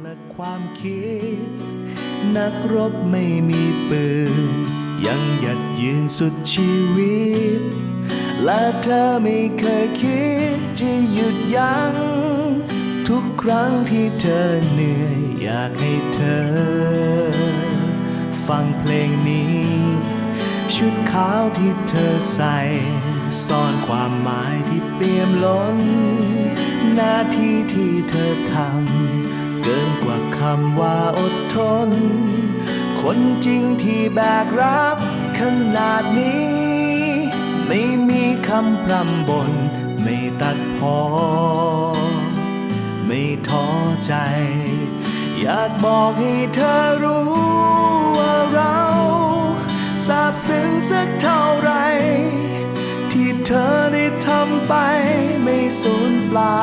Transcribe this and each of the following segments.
และความคิด นักรบไม่มีปืน ยังหยัดยืนสุดชีวิต และเธอไม่เคยคิดจะหยุดยัง้งทุกครั้งที่เธอเหนื่อยอยากให้เธอ ฟังเพลงนี้ ชุดขาวที่เธอใส่ซ่อนความหมายที่เปี่ยมล้นหน้าที่ที่เธอทำ เกินกว่าคำว่าอดทน คนจริงที่แบกรับขนาดนี้ ไม่มีคำพร่ำบน ไม่ตัดพอ ไม่ท้อใจ อยากบอกให้เธอรู้ว่าเราซาบซึ้งสักเท่าไร ที่เธอได้ทำไปไม่สูญเปล่า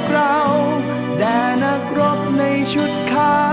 วกเรา แด่นักรบในชุดขาว